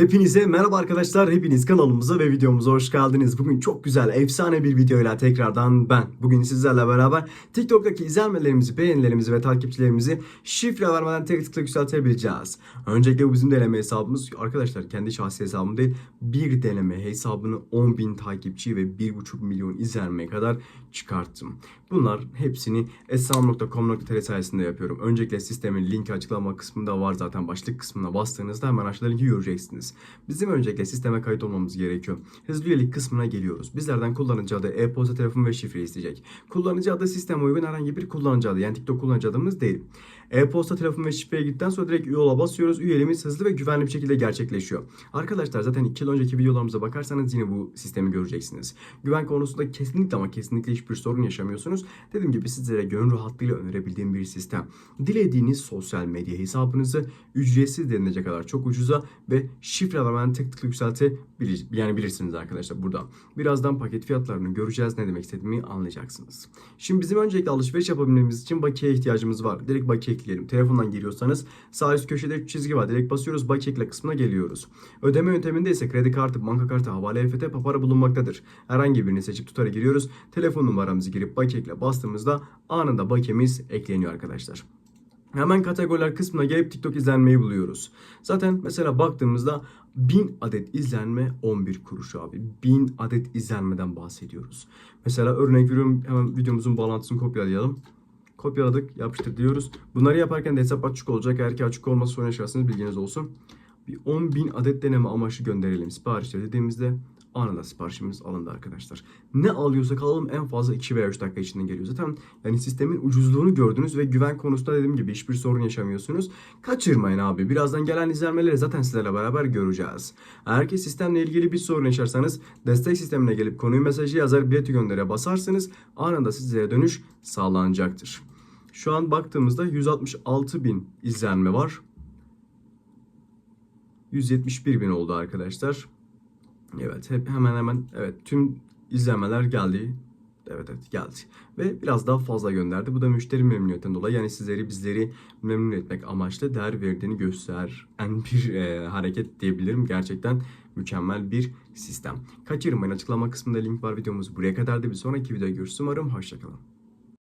Hepinize merhaba arkadaşlar. Hepiniz kanalımıza ve videomuza hoş geldiniz. Bugün çok güzel, efsane bir videoyla tekrardan ben. Bugün sizlerle beraber TikTok'taki izlenmelerimizi, beğenilerimizi ve takipçilerimizi şifre vermeden tek tıkla yükseltebileceğiz. Öncelikle bu bizim deneme hesabımız. Arkadaşlar kendi şahsi hesabım değil. Bir deneme hesabını 10.000 takipçi ve 1.5 milyon izlenmeye kadar çıkarttım. Bunlar hepsini esam.com.tr sayesinde yapıyorum. Öncelikle sistemin linki açıklama kısmında var zaten. Başlık kısmına bastığınızda hemen aşağıda linki göreceksiniz. Bizim öncelikle sisteme kayıt olmamız gerekiyor. Hızlı üyelik kısmına geliyoruz. Bizlerden kullanıcı adı, e-posta, telefon ve şifre isteyecek. Kullanıcı adı sisteme uygun herhangi bir kullanıcı adı. Yani TikTok kullanıcı adımız değil. E-posta, telefon ve şifreye gittikten sonra direkt üye ola basıyoruz. Üyeliğimiz hızlı ve güvenli bir şekilde gerçekleşiyor. Arkadaşlar zaten 2 yıl önceki videolarımıza bakarsanız yine bu sistemi göreceksiniz. Güven konusunda kesinlikle ama kesinlikle hiçbir sorun yaşamıyorsunuz. Dediğim gibi sizlere gönül rahatlığıyla önerebildiğim bir sistem. Dilediğiniz sosyal medya hesabınızı ücretsiz denilecek kadar çok ucuza ve şifre vermeden tek tıkla yükseltebilir, yani bilirsiniz arkadaşlar burada. Birazdan paket fiyatlarını göreceğiz. Ne demek istediğimi anlayacaksınız. Şimdi bizim öncelikle alışveriş yapabilmemiz için bakiye ihtiyacımız var. Direkt bakiye ekleyelim. Telefondan giriyorsanız sağ üst köşede çizgi var. Direkt basıyoruz. Bakiye ekle kısmına geliyoruz. Ödeme yönteminde ise kredi kartı, banka kartı, havale EFT, papara bulunmaktadır. Herhangi birini seçip tutara giriyoruz. Telefon numaramızı girip bakiye ekle bastığımızda anında bakiyemiz ekleniyor arkadaşlar. Hemen kategoriler kısmına gelip TikTok izlenmeyi buluyoruz. Zaten mesela baktığımızda 1000 adet izlenme 11 kuruş abi. 1000 adet izlenmeden bahsediyoruz. Mesela örnek veriyorum hemen videomuzun bağlantısını kopyalayalım. Kopyaladık, yapıştır diyoruz. Bunları yaparken de hesap açık olacak. Eğer ki açık olmazsa sorun yaşarsınız bilginiz olsun. Bir 10.000 adet deneme amaçlı gönderelim siparişleri dediğimizde anında siparişimiz alındı arkadaşlar. Ne alıyorsak alalım en fazla 2 veya 3 dakika içinde geliyor. Zaten yani sistemin ucuzluğunu gördünüz ve güven konusunda dediğim gibi hiçbir sorun yaşamıyorsunuz. Kaçırmayın abi. Birazdan gelen izlenmeleri zaten sizlerle beraber göreceğiz. Eğer ki sistemle ilgili bir sorun yaşarsanız destek sistemine gelip konuyu mesajı yazar bileti göndere basarsanız anında sizlere dönüş sağlanacaktır. Şu an baktığımızda 166 bin izlenme var. 171 bin oldu arkadaşlar. Evet hep hemen hemen evet tüm izlenmeler geldi. Evet evet geldi. Ve biraz daha fazla gönderdi. Bu da müşteri memnuniyetinden dolayı yani sizleri bizleri memnun etmek amaçlı değer verdiğini gösteren bir e, hareket diyebilirim. Gerçekten mükemmel bir sistem. Kaçırmayın açıklama kısmında link var videomuz buraya kadar da bir sonraki videoda görüşürüz. Umarım hoşçakalın.